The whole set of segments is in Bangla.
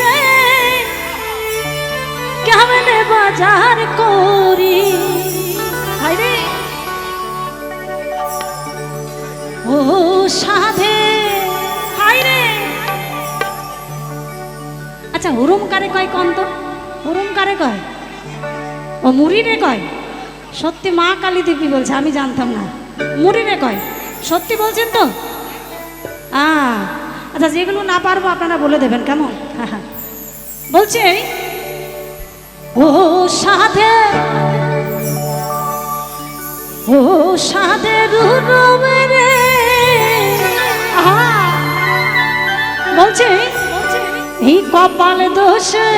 রে কেমনে বাজার করি। ও সাধে। আচ্ছা হুরুম কারে কয় কন্ত? হুরুম কারে কয়? ও মুড়ি রে কয়? সত্যি মা কালী দেবী বলছে, আমি জানতাম না। মুড়ি রে কয়? সত্যি বলছেন তো? আ আচ্ছা যেগুলো না পারব আপনারা বলে দেবেন, কেমন? বলছে ও সাধে ও সাধে বলছে, এই কপালে দোষে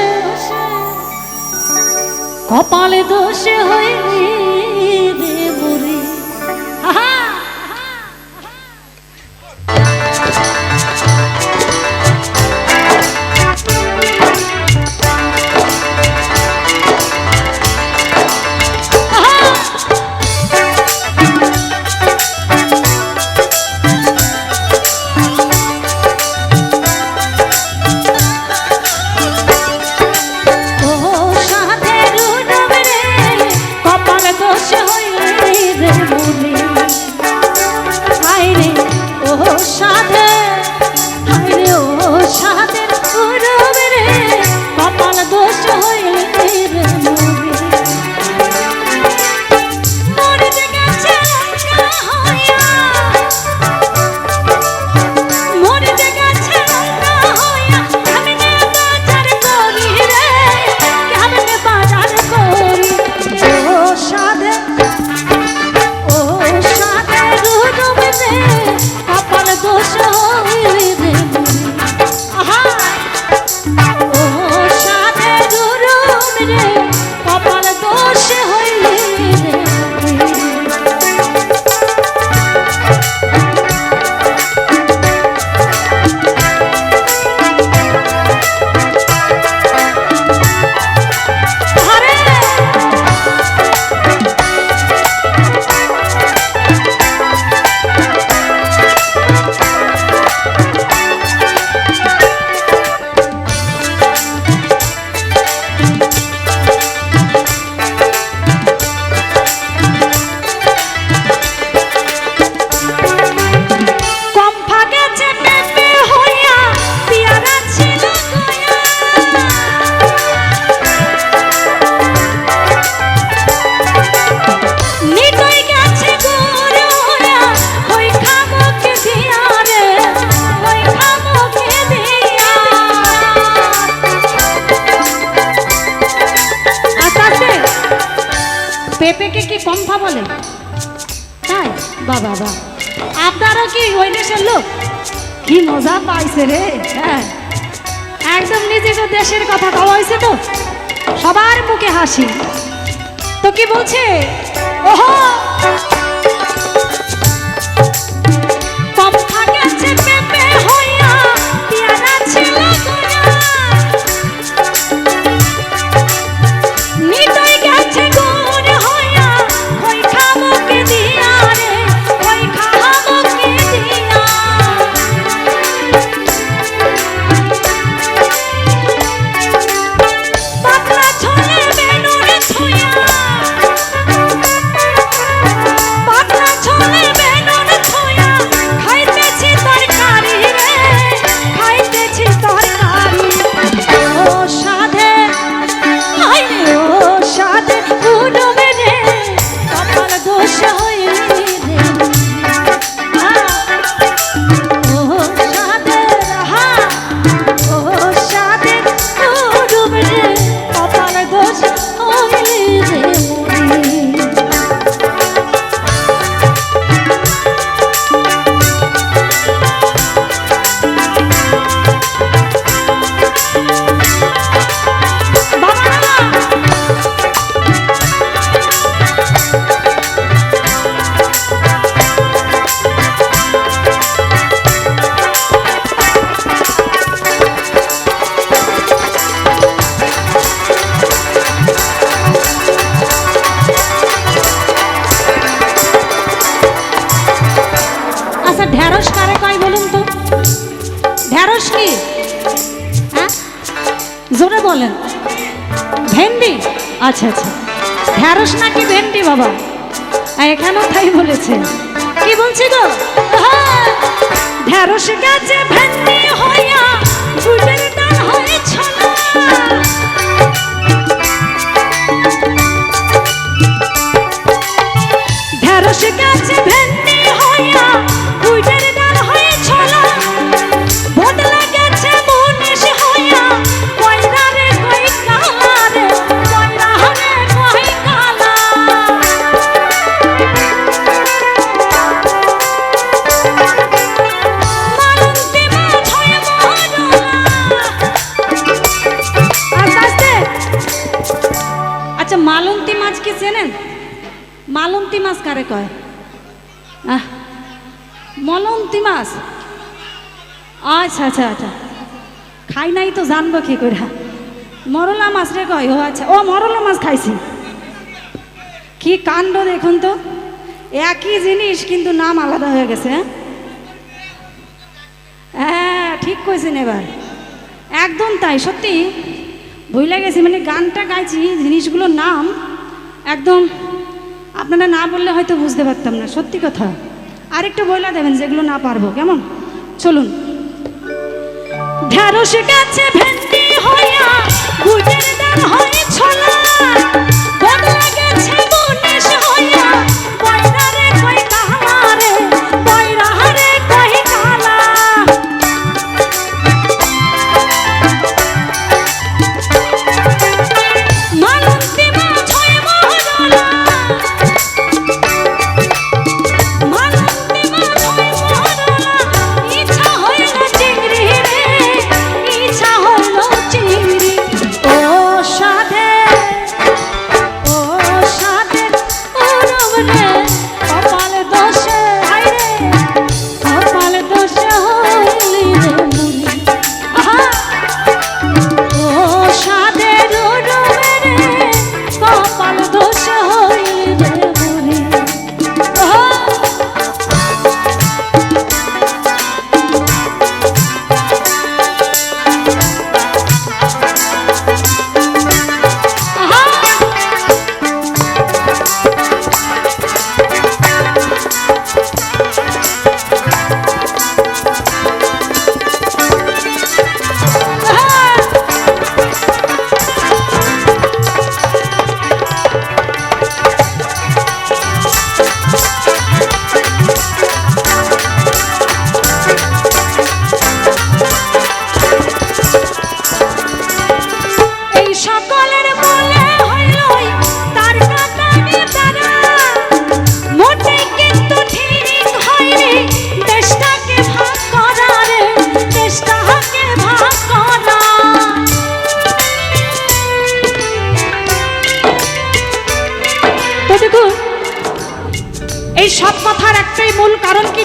কপালে দোষে হয়নি। কি বলে তাই? বাবা বা আপনারও কি ওই দেশের লোক? কি মজা পাইছে রে। হ্যাঁ। একদম নিজের দেশের কথা কওয়া হয়েছে তো। সবার মুখে হাসি। তো কি বলছে? ওহো! আচ্ছা আচ্ছা। ঢেঁড়স নাকি ভেন্ডি বাবা? এখানেও তাই বলেছে। কি বলছি গো? ঢেঁড়স গাছে ভেন্ডি হইয়া গুটের ডাল হয়ে ছলা। ঢেঁড়স গাছে ভেন্ডি আচ্ছা মালন্তি মাছ কি চেনেন? মালন্তি মাছ কারে কয়? মলন্তি মাছ? আচ্ছা আচ্ছা আচ্ছা। খাই নাই তো জানব কি করে। মরলা মাছ রে কয়, ও আচ্ছা ও মরলা মাছ খাইছি। কি কাণ্ড দেখুন তো। একই জিনিস, কিন্তু নাম আলাদা হয়ে গেছে হ্যাঁ? হ্যাঁ ঠিক কইছেন এবার। একদম তাই, সত্যি? ভুলে গেছি মানে গানটা গাইছি, জিনিসগুলোর নাম একদম আপনারা না বললে হয়তো বুঝতে পারতাম না, সত্যি কথা। আরেকটা বইলা দেবেন যেগুলো না পারব, কেমন? চলুন। ঢেঁড়স গাছে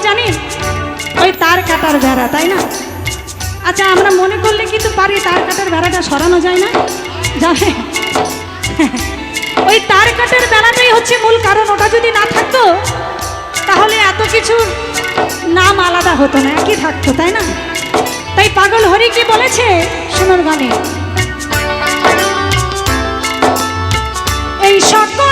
কারণ কি জানি ওই তার কাটার বেড়া তাই না? আচ্ছা আমরা মনে করলে কিন্তু পারি তার কাটার বেড়াটা সরানো যায় না। যাবে। ওই তার কাটার বেড়াটাই হচ্ছে মূল কারণ। ওটা যদি না থাকতো, তাহলে এত কিছু নাম আলাদা হতো না, একই থাকতো, তাই না? তাই পাগল হরি কি বলেছে? শুনুন গানে। এই সকল